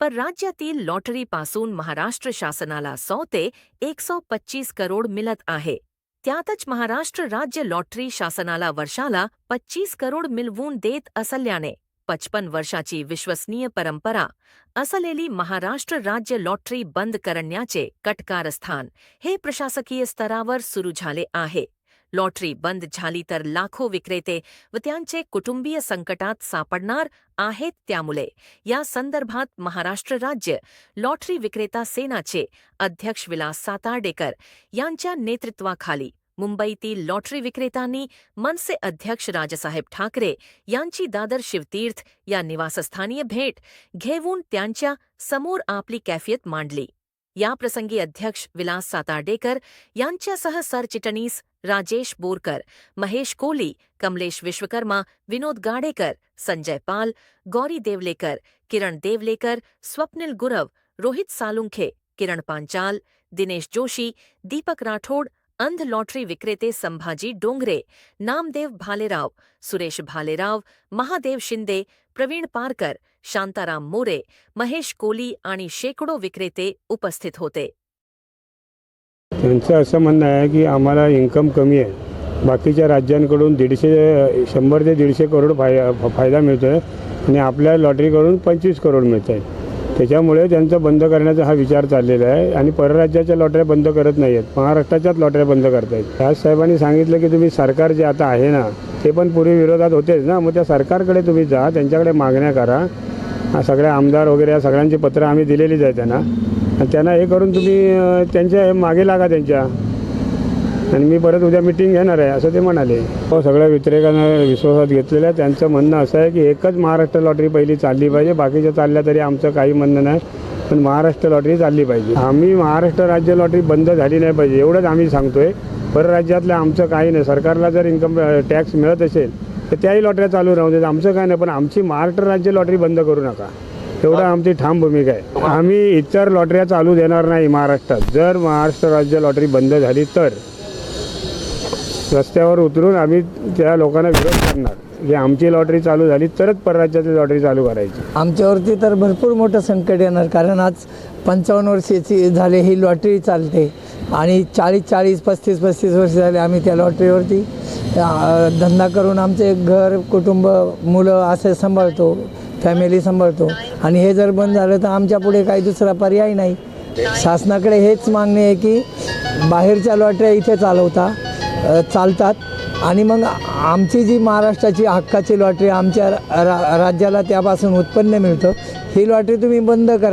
पर राज्यातील लॉटरीपासून महाराष्ट्र शासनाला सौ ते सौ पच्चीस करोड मिळत आहे. त्यातच महाराष्ट्र राज्य लॉटरी शासनाला वर्षाला पच्चीस करोड मिळवून देत असल्याने पचपन वर्षाची विश्वसनीय परंपरा असलेली महाराष्ट्र राज्य लॉटरी बंद करण्याचे कटकारस्थान हे प्रशासकीय स्तरावर सुरू झाले आहे. लॉटरी बंद झाली तर लाखो विक्रेते व त्यांचे कुटुंबीय संकटात सापडणार आहेत त्यामुळे या संदर्भात महाराष्ट्र राज्य लॉटरी विक्रेता सेनाचे अध्यक्ष विलास सातार्डेकर यांच्या नेतृत्वाखाली मुंबईतील लॉटरी विक्रेत्यांनी मनसे अध्यक्ष राजसाहेब ठाकरे यांची दादर शिवतीर्थ या निवासस्थानीय भेट घेऊन त्यांच्यासमोर आपली कैफियत मांडली याप्रसंगी अध्यक्ष विलास सातार्डेकर यांच्यासह सरचिटणीस राजेश बोरकर महेश कोहली कमलेश विश्वकर्मा विनोद गाडेकर संजय पाल गौरी देवलेकर किरण देवलेकर स्वप्निल गुरव रोहित सालुंखे किरण पांचाल दिनेश जोशी दीपक राठौड़, अंध लॉटरी विक्रेते संभाजी डोंगरे नामदेव भालेराव सुरेश भालेराव महादेव शिंदे प्रवीण पारकर शांताराम मोरे महेश कोली आणि शेकडो विक्रेते उपस्थित होते। त्यांचं असं म्हणणं आहे की आम्हाला इन्कम कमी आहे. बाकीच्या राज्यांकडून दीडशे शंभर ते दीडशे करोड फाय फायदा मिळतो आहे आणि आपल्या लॉटरीकडून पंचवीस करोड मिळत आहे त्याच्यामुळे त्यांचं बंद करण्याचा हा विचार चाललेला आहे आणि परराज्याच्या लॉटऱ्या बंद करत नाही आहेत महाराष्ट्राच्याच लॉटऱ्या बंद करतायत. राज साहेबांनी सांगितलं की तुम्ही सरकार जे आता आहे ना ते पण पूर्वी विरोधात होतेच ना मग त्या सरकारकडे तुम्ही जा त्यांच्याकडे मागण्या करा. सगळ्या आमदार वगैरे या सगळ्यांची पत्रं आम्ही दिलेलीच आहे त्यांना. त्यांना हे करून तुम्ही त्यांच्या मागे लागा त्यांच्या. आणि मी परत उद्या मिटिंग घेणार आहे असं ते म्हणाले. हो सगळ्या वितरकांना विश्वासात घेतलेलं आहे त्यांचं म्हणणं असं आहे की एकच महाराष्ट्र लॉटरी पहिली चालली पाहिजे बाकीच्या चालल्या तरी आमचं काही म्हणणं नाही पण महाराष्ट्र लॉटरी चालली पाहिजे. आम्ही महाराष्ट्र राज्य लॉटरी बंद झाली नाही पाहिजे एवढंच आम्ही सांगतोय. परराज्यातलं आमचं काही नाही सरकारला जर इन्कम टॅक्स मिळत असेल तर त्याही लॉटऱ्या चालू राहू देत. आमचं काय नाही पण आमची महाराष्ट्र राज्य लॉटरी बंद करू नका. एवढं आमची ठाम भूमिका आहे. आम्ही इतर लॉटऱ्या चालू देणार नाही महाराष्ट्रात. जर महाराष्ट्र राज्य लॉटरी बंद झाली तर रस्त्यावर उतरून आम्ही त्या लोकांना विरोध करणार. की आमची लॉटरी चालू झाली तरच परराज्याची लॉटरी चालू करायची. आमच्यावरती तर भरपूर मोठं संकट येणार कारण आज पंचावन्न वर्षाची झाले ही लॉटरी चालते. आणि चाळीस चाळीस पस्तीस पस्तीस वर्ष झाले आम्ही त्या लॉटरीवरती. धंदा करून आमचे घर कुटुंब मुलं असे सांभाळतो. फॅमिली सांभाळतो. आणि हे जर बंद झालं तर आमच्या पुढे काही दुसरा पर्याय नाही. शासनाकडे हेच मागणी आहे की बाहेरच्या लॉटऱ्या इथे चालवता चालतात. आणि मग आमची जी महाराष्ट्राची हक्काची लॉटरी आमच्या रा राज्याला त्यापासून उत्पन्न मिळतं. ही लॉटरी तुम्ही बंद करा.